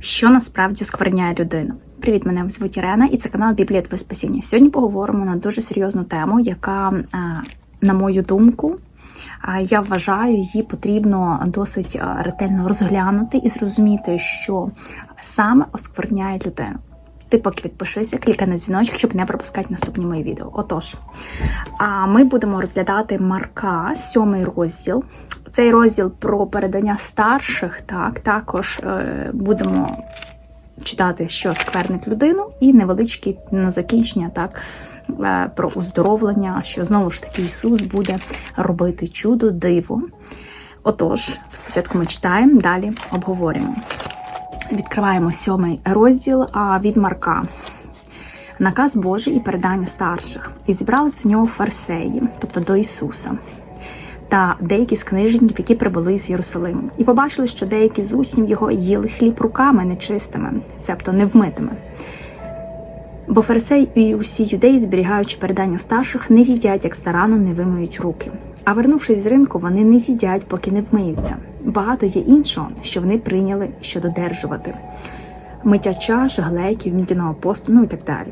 Що насправді скверняє людину? Привіт, мене звуть Ірена, і це канал Біблія Твоє Спасіння. Сьогодні поговоримо на дуже серйозну тему, яка, е, на мою думку, е, я вважаю, її потрібно досить е, ретельно розглянути і зрозуміти, що саме оскверняє людину. Ти поки підпишися, клікай на дзвіночок, щоб не пропускати наступні мої відео. Отож, а ми будемо розглядати Марка, сьомий розділ. Цей розділ про передання старших, так також е, будемо читати, що сквернить людину, і невеличкий на закінчення, так е, про оздоровлення, що знову ж таки Ісус буде робити чудо, диво. Отож, спочатку ми читаємо, далі обговорюємо. Відкриваємо сьомий розділ від Марка. Наказ Божий і передання старших. І зібрались до нього фарсеї, тобто до Ісуса, та деякі з книжників, які прибули з Єрусалиму, і побачили, що деякі з учнів його їли хліб руками нечистими, цебто невмитими. Бо фарисеї і усі юдеї, зберігаючи передання старших, не їдять, як старано не вимиють руки. А вернувшись з ринку, вони не їдять, поки не вмиються. Багато є іншого, що вони прийняли, що додержувати миття чаш, глеків, мідяного посту, ну і так далі.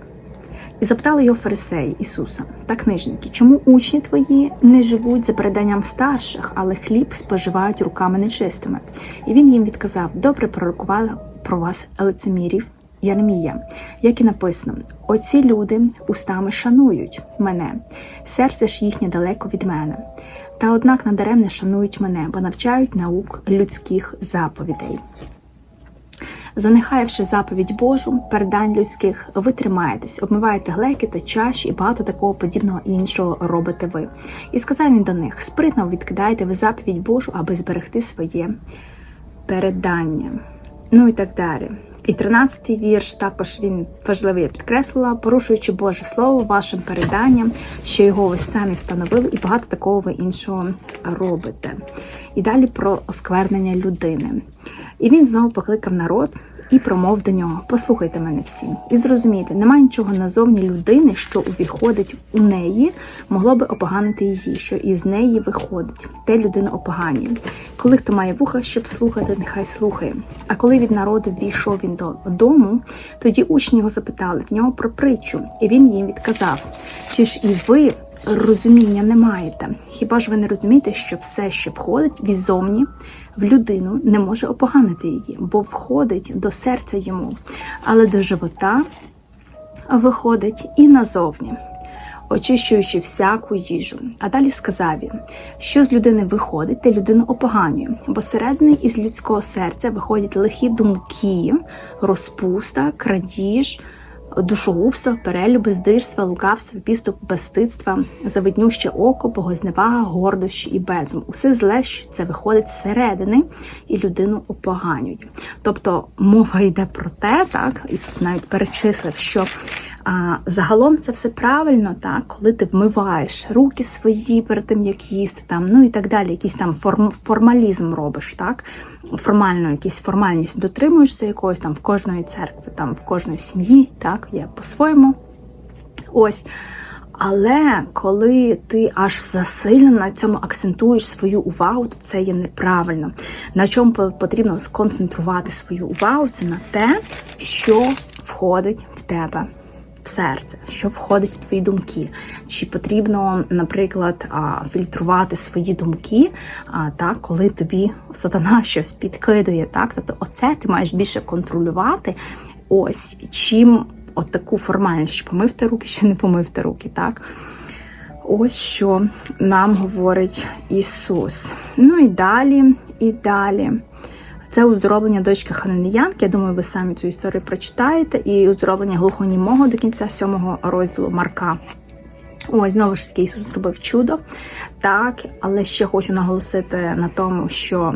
І запитали його фарисеї Ісуса та книжники, чому учні твої не живуть за переданням старших, але хліб споживають руками нечистими? І він їм відказав: добре пророкувала про вас лицемірів. Єрмія, як і написано, оці люди устами шанують мене, серце ж їхнє далеко від мене. Та однак надаремне шанують мене, бо навчають наук людських заповідей. Занехаєвши заповідь Божу, передань людських, ви тримаєтесь, обмиваєте глеки та чаші і багато такого подібного іншого робите ви. І сказав він до них: спритно відкидаєте ви заповідь Божу, аби зберегти своє передання. Ну і так далі. І 13-й вірш також він важливий підкреслила, порушуючи Боже Слово вашим переданням, що його ви самі встановили, і багато такого ви іншого робите. І далі про осквернення людини. І він знову покликав народ і промов до нього: Послухайте мене всі, і зрозумійте, немає нічого назовні людини, що увіходить у неї, могло би опоганити її, що із неї виходить. Те людина опоганює. Коли хто має вуха, щоб слухати, нехай слухає. А коли від народу війшов він додому, тоді учні його запитали в нього про притчу, і він їм відказав: Чи ж і ви? Розуміння не маєте. Хіба ж ви не розумієте, що все, що входить візовні в людину, не може опоганити її, бо входить до серця йому, але до живота виходить і назовні, очищуючи всяку їжу. А далі сказав він, що з людини виходить, те людину опоганює, бо середини із людського серця виходять лихі думки, розпуста, крадіж душогубства, перелюби, здирства, лукавства, підступ, безстидства, завиднюще око, богозневага, гордощі і безум. Усе зле, що це виходить зсередини і людину опоганюють. Тобто мова йде про те, так Ісус навіть перечислив, що а, загалом це все правильно, так, коли ти вмиваєш руки свої перед тим, як їсти, там, ну і так далі, якийсь там форм, формалізм робиш, так, формально, якісь формальність дотримуєшся якоїсь там в кожної церкви, там в кожної сім'ї, так, є по-своєму. Ось. Але коли ти аж засильно на цьому акцентуєш свою увагу, то це є неправильно. На чому потрібно сконцентрувати свою увагу, це на те, що входить в тебе в серце, що входить в твої думки. Чи потрібно, наприклад, фільтрувати свої думки, так, коли тобі сатана щось підкидує, так? Тобто, оце ти маєш більше контролювати. Ось чим от таку формальність, чи помив ти руки, чи не помив ти руки, так? Ось що нам говорить Ісус. Ну і далі, і далі. Це оздоровлення дочки Хананеянки. Я думаю, ви самі цю історію прочитаєте. І оздоровлення глухонімого до кінця сьомого розділу Марка. Ось, знову ж таки, Ісус зробив чудо. Так, але ще хочу наголосити на тому, що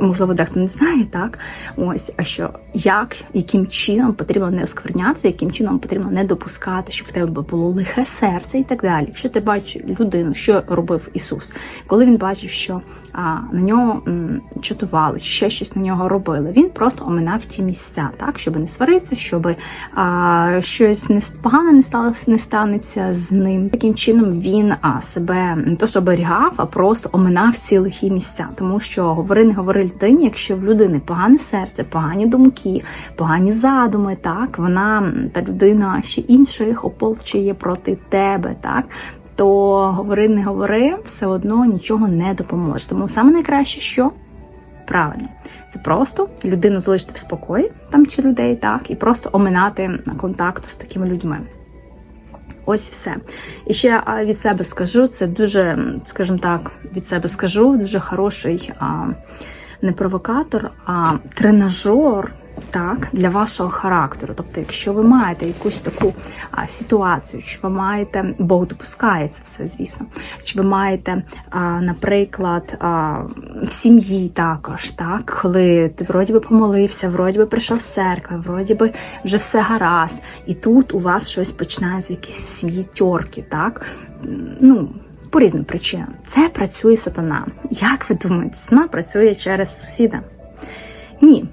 можливо, дехто не знає, так? Ось, а що як, яким чином потрібно не осквернятися, яким чином потрібно не допускати, щоб в тебе було лихе серце і так далі. Якщо ти бачиш людину, що робив Ісус, коли він бачив, що а, на нього чатували, чи ще щось на нього робили, він просто оминав ті місця, так, щоб не сваритися, щоб а, щось не погане не сталося, не станеться з ним. Таким чином він а, себе не то, що оберігав, а просто оминав ці лихі місця, тому що говори, не говори при людині, якщо в людини погане серце, погані думки, погані задуми, так вона та людина ще інших ополчує проти тебе, так. То говори, не говори, все одно нічого не допоможе. Тому саме найкраще, що правильно, це просто людину залишити в спокої там чи людей, так, і просто оминати контакту з такими людьми. Ось все. І ще від себе скажу, це дуже, скажімо так, від себе скажу, дуже хороший не провокатор, а тренажер так, для вашого характеру. Тобто, якщо ви маєте якусь таку а, ситуацію, чи ви маєте, Бог допускає це все, звісно, чи ви маєте, а, наприклад, а, в сім'ї також, так, коли ти вроді би помолився, вроді би прийшов з церкви, вроді би вже все гаразд, і тут у вас щось починаються якісь в сім'ї тьорки, так? Ну, по різним причинам. Це працює сатана. Як ви думаєте, сатана працює через сусіда? Ні.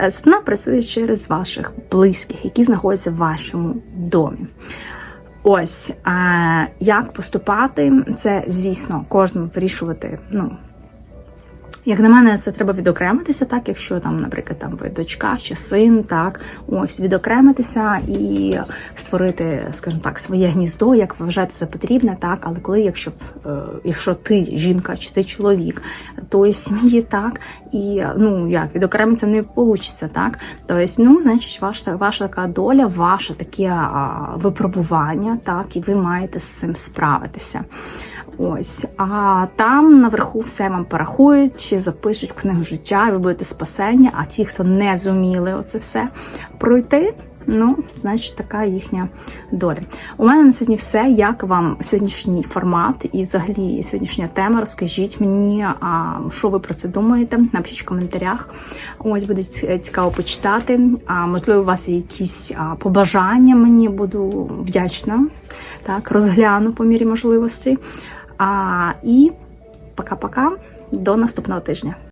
Е, Сатана працює через ваших близьких, які знаходяться в вашому домі. Ось а, як поступати, це, звісно, кожному вирішувати. Ну, як на мене, це треба відокремитися, так, якщо там, наприклад, там ви дочка чи син, так, ось відокремитися і створити, скажімо так, своє гніздо, як вважаєте за потрібне, так, але коли, якщо е, якщо ти жінка чи ти чоловік, то із сім'ї так, і ну як відокремитися не вийде, так. Тобто, ну, значить, ваша ваша така доля, ваше таке випробування, так, і ви маєте з цим справитися. Ось, а там наверху все вам порахують, чи запишуть книгу життя, і ви будете спасення. А ті, хто не зуміли оце все пройти, ну, значить, така їхня доля. У мене на сьогодні все. Як вам сьогоднішній формат і взагалі сьогоднішня тема? Розкажіть мені, а, що ви про це думаєте? Напишіть в коментарях. Ось буде цікаво почитати. А можливо, у вас є якісь побажання. Мені буду вдячна. Так, розгляну по мірі можливості. А, і пока-пока. До наступного тижня.